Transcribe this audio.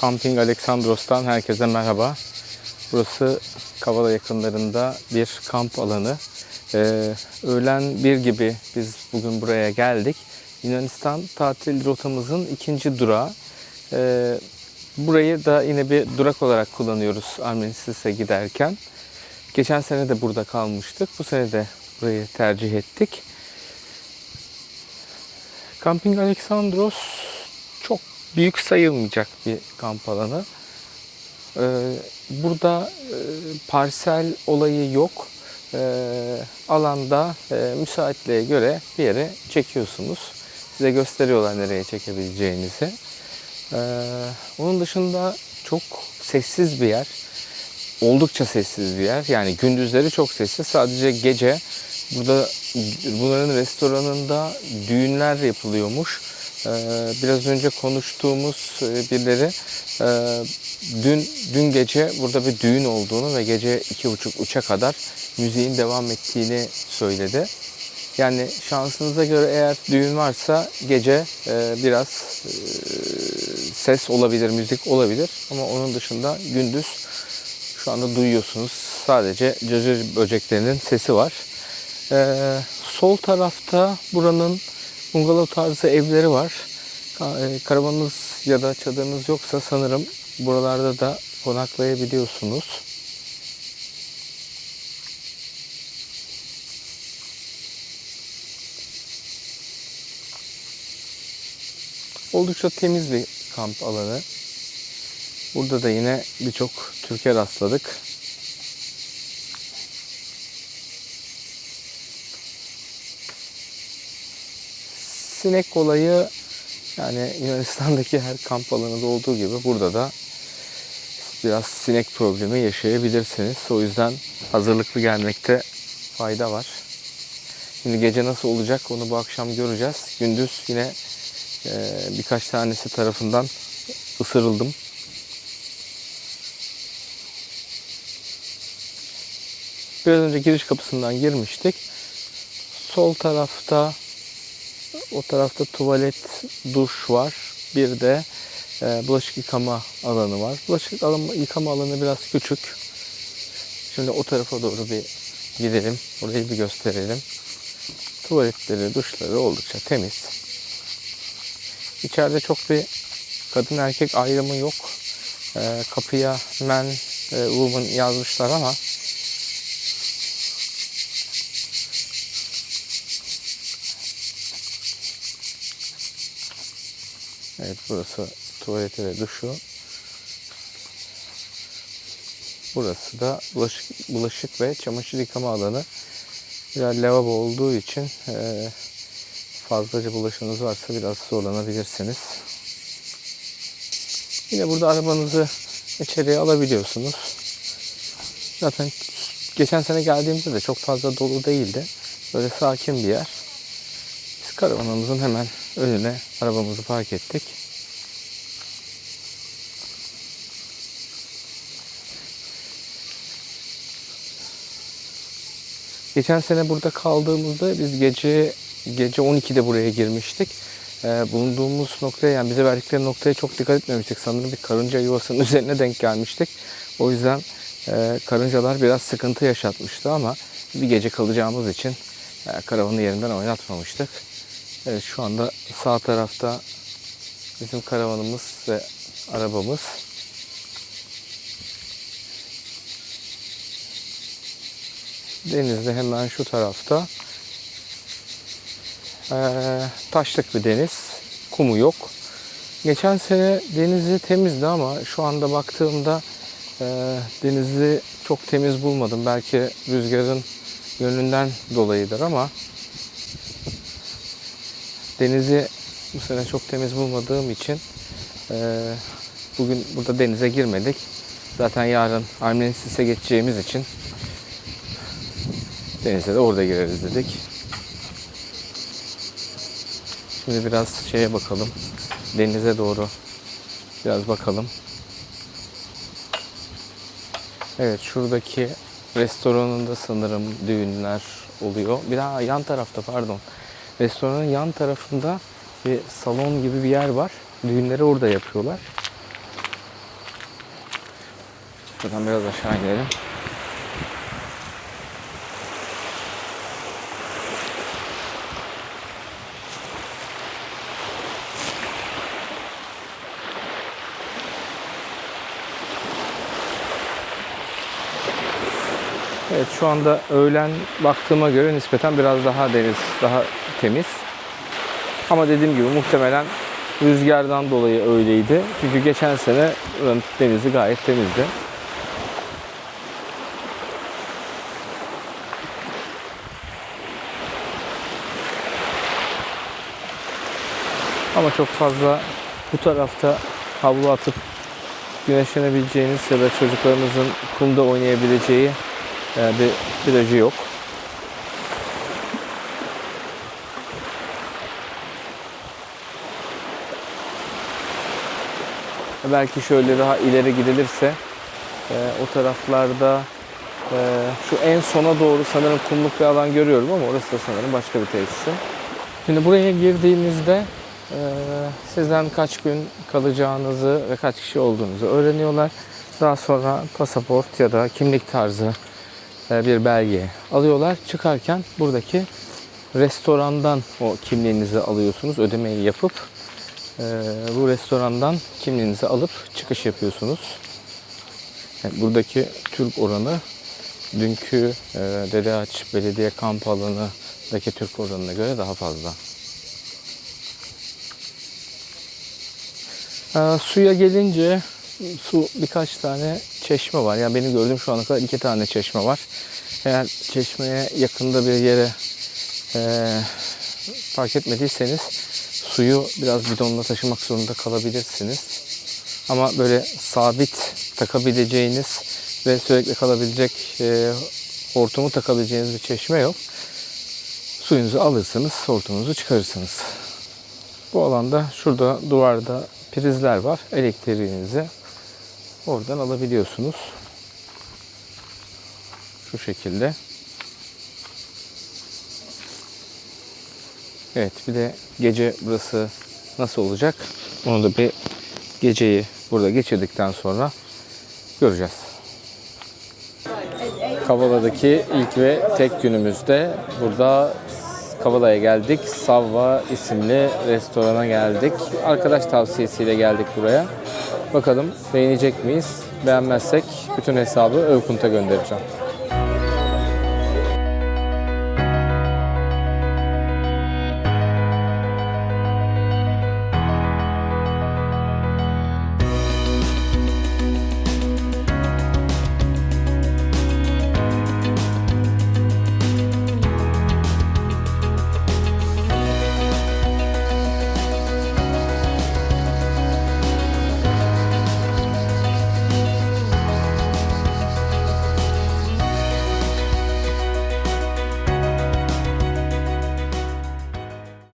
Camping Alexandros'tan herkese merhaba. Burası Kavala yakınlarında bir kamp alanı. Ee, öğlen bir gibi biz bugün buraya geldik. Yunanistan tatil rotamızın ikinci durağı. Ee, burayı da yine bir durak olarak kullanıyoruz Armenisis'e giderken. Geçen sene de burada kalmıştık. Bu sene de burayı tercih ettik. Camping Alexandros çok büyük sayılmayacak bir kamp alanı. Ee, burada e, parsel olayı yok. Ee, alanda e, müsaitliğe göre bir yere çekiyorsunuz. Size gösteriyorlar nereye çekebileceğinizi. Ee, onun dışında çok sessiz bir yer. Oldukça sessiz bir yer. Yani gündüzleri çok sessiz. Sadece gece burada bunların restoranında düğünler yapılıyormuş. Ee, biraz önce konuştuğumuz e, birileri e, dün dün gece burada bir düğün olduğunu ve gece iki buçuk üçe kadar müziğin devam ettiğini söyledi. Yani şansınıza göre eğer düğün varsa gece e, biraz ses olabilir, müzik olabilir ama onun dışında gündüz şu anda duyuyorsunuz. Sadece cırcır böceklerinin sesi var. Ee, sol tarafta buranın bungalov tarzı evleri var. E, Karavanınız ya da çadırınız yoksa sanırım buralarda da konaklayabiliyorsunuz. Oldukça temiz bir kamp alanı. Burada da yine birçok Türk'e rastladık. Sinek olayı yani Yunanistan'daki her kamp alanında olduğu gibi burada da biraz sinek problemi yaşayabilirsiniz. O yüzden hazırlıklı gelmekte fayda var. Şimdi gece nasıl olacak onu bu akşam göreceğiz. Gündüz yine e, birkaç tanesi tarafından ısırıldım. Biraz önce giriş kapısından girmiştik. Sol tarafta o tarafta tuvalet, duş var. Bir de e, bulaşık yıkama alanı var. Bulaşık alama, yıkama alanı biraz küçük. Şimdi o tarafa doğru bir gidelim. Orayı bir gösterelim. Tuvaletleri, duşları oldukça temiz. İçeride çok bir kadın erkek ayrımı yok. E, kapıya men, e, woman yazmışlar ama Evet burası tuvaleti ve duşu. Burası da bulaşık, bulaşık ve çamaşır yıkama alanı. Biraz lavabo olduğu için e, fazlaca bulaşığınız varsa biraz zorlanabilirsiniz. Yine burada arabanızı içeriye alabiliyorsunuz. Zaten geçen sene geldiğimizde de çok fazla dolu değildi. Böyle sakin bir yer. Biz karavanımızın hemen önüne arabamızı park ettik. Geçen sene burada kaldığımızda biz gece gece 12'de buraya girmiştik. Ee, bulunduğumuz noktaya yani bize verdikleri noktaya çok dikkat etmemiştik. Sanırım bir karınca yuvasının üzerine denk gelmiştik. O yüzden e, karıncalar biraz sıkıntı yaşatmıştı ama bir gece kalacağımız için e, karavanı yerinden oynatmamıştık. Evet şu anda sağ tarafta bizim karavanımız ve arabamız. Deniz de hemen şu tarafta. Ee, taşlık bir deniz. Kumu yok. Geçen sene denizi temizdi ama şu anda baktığımda e, denizi çok temiz bulmadım. Belki rüzgarın yönünden dolayıdır ama denizi bu sene çok temiz bulmadığım için e, bugün burada denize girmedik. Zaten yarın Armenisis'e geçeceğimiz için denize de orada gireriz dedik. Şimdi biraz şeye bakalım. Denize doğru biraz bakalım. Evet şuradaki restoranında sanırım düğünler oluyor. Bir daha yan tarafta pardon. Restoranın yan tarafında bir salon gibi bir yer var. Düğünleri orada yapıyorlar. Buradan biraz aşağı inelim. Evet şu anda öğlen baktığıma göre nispeten biraz daha deniz daha temiz. Ama dediğim gibi muhtemelen rüzgardan dolayı öyleydi. Çünkü geçen sene denizi gayet temizdi. Ama çok fazla bu tarafta havlu atıp güneşlenebileceğiniz ya da çocuklarınızın kumda oynayabileceği e, bir plajı yok. Belki şöyle daha ileri gidilirse e, o taraflarda e, şu en sona doğru sanırım kumluk bir alan görüyorum ama orası da sanırım başka bir tesisin. Şimdi buraya girdiğinizde e, sizden kaç gün kalacağınızı ve kaç kişi olduğunuzu öğreniyorlar. Daha sonra pasaport ya da kimlik tarzı bir belge alıyorlar. Çıkarken buradaki restorandan o kimliğinizi alıyorsunuz. Ödemeyi yapıp e, bu restorandan kimliğinizi alıp çıkış yapıyorsunuz. Yani buradaki Türk oranı dünkü e, Dede Ağaç Belediye Kamp Alanı'ndaki Türk oranına göre daha fazla. E, suya gelince su birkaç tane çeşme var. Yani benim gördüğüm şu ana kadar iki tane çeşme var. Eğer çeşmeye yakında bir yere e, fark etmediyseniz suyu biraz bidonla taşımak zorunda kalabilirsiniz. Ama böyle sabit takabileceğiniz ve sürekli kalabilecek e, hortumu takabileceğiniz bir çeşme yok. Suyunuzu alırsınız, hortumunuzu çıkarırsınız. Bu alanda şurada duvarda prizler var. Elektriğinizi oradan alabiliyorsunuz. Şu şekilde. Evet bir de gece burası nasıl olacak? Onu da bir geceyi burada geçirdikten sonra göreceğiz. Kavala'daki ilk ve tek günümüzde burada Kavala'ya geldik. Savva isimli restorana geldik. Arkadaş tavsiyesiyle geldik buraya. Bakalım beğenecek miyiz? Beğenmezsek bütün hesabı Övkunt'a göndereceğim.